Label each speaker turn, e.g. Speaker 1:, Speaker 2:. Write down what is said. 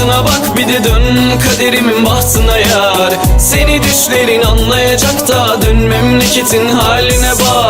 Speaker 1: rahatına bak bir de dön kaderimin bahtına yar. Seni düşlerin anlayacak da dön memleketin haline bak